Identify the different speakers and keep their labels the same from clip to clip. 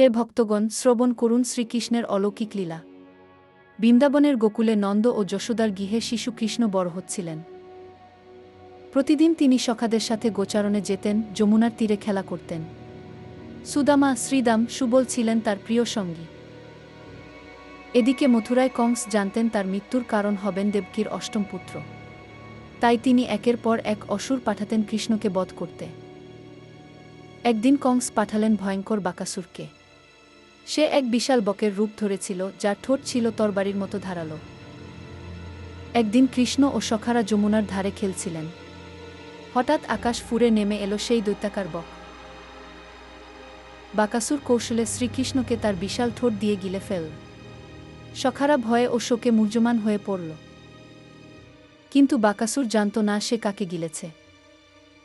Speaker 1: হে ভক্তগণ, শ্রবণ করুন শ্রীকৃষ্ণের অলৌকিক লীলা। বৃন্দাবনের গোকুলে নন্দ ও যশোদার গৃহে শিশু কৃষ্ণ বড় হচ্ছিলেন। প্রতিদিন তিনি সখাদের সাথে গোচারণে যেতেন, যমুনার তীরে খেলা করতেন। সুদামা শ্রীদাম সুবল ছিলেন তার প্রিয় সঙ্গী। এদিকে মথুরায় কংস জানতেন তার মৃত্যুর কারণ হবেন দেবকীর অষ্টম পুত্র। তাই তিনি একের পর এক অসুর পাঠাতেন কৃষ্ণকে বধ করতে। একদিন কংস পাঠালেন ভয়ঙ্কর বাকাসুরকে। সে এক বিশাল বকের রূপ ধরেছিল, যার ঠোঁট ছিল তরবারির মতো ধারালো। একদিন কৃষ্ণ ও সখারা যমুনার ধারে খেলছিলেন। হঠাৎ আকাশ ফুরে নেমে এলো সেই দৈত্যাকার বক। বাকাসুর কৌশলে শ্রীকৃষ্ণকে তার বিশাল ঠোঁট দিয়ে গিলে ফেল। সখারা ভয়ে ও শোকে মূর্যমান হয়ে পড়ল। কিন্তু বাকাসুর জানত না সে কাকে গিলেছে।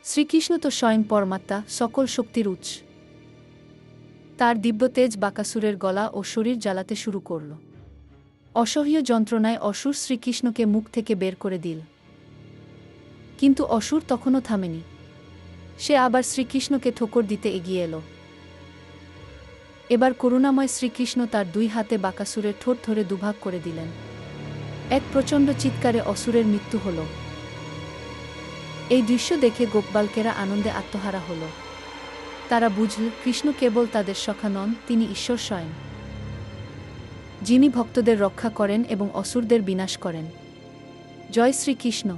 Speaker 1: শ্রীকৃষ্ণ তো স্বয়ং পরমাত্মা, সকল শক্তির উৎস। তার দিব্য তেজ বাকাসুরের গলা ও শরীর জ্বালাতে শুরু করল। অসহ্য যন্ত্রণায় অসুর শ্রীকৃষ্ণকে মুখ থেকে বের করে দিল। কিন্তু অসুর তখনও থামেনি। সে আবার শ্রীকৃষ্ণকে ঠোকর দিতে এগিয়ে এলো। এবার করুণাময় শ্রীকৃষ্ণ তার দুই হাতে বাকাসুরের ঠোঁট ধরে দুভাগ করে দিলেন। এক প্রচণ্ড চিৎকারে অসুরের মৃত্যু হল। এই দৃশ্য দেখে গোপবালকেরা আনন্দে আত্মহারা হল। তারা বুঝল কৃষ্ণ কেবল তাদের সখা নন, তিনি ঈশ্বর স্বয়ং। যিনি ভক্তদের রক্ষা করেন এবং অসুরদের বিনাশ করেন। জয় শ্রীকৃষ্ণ।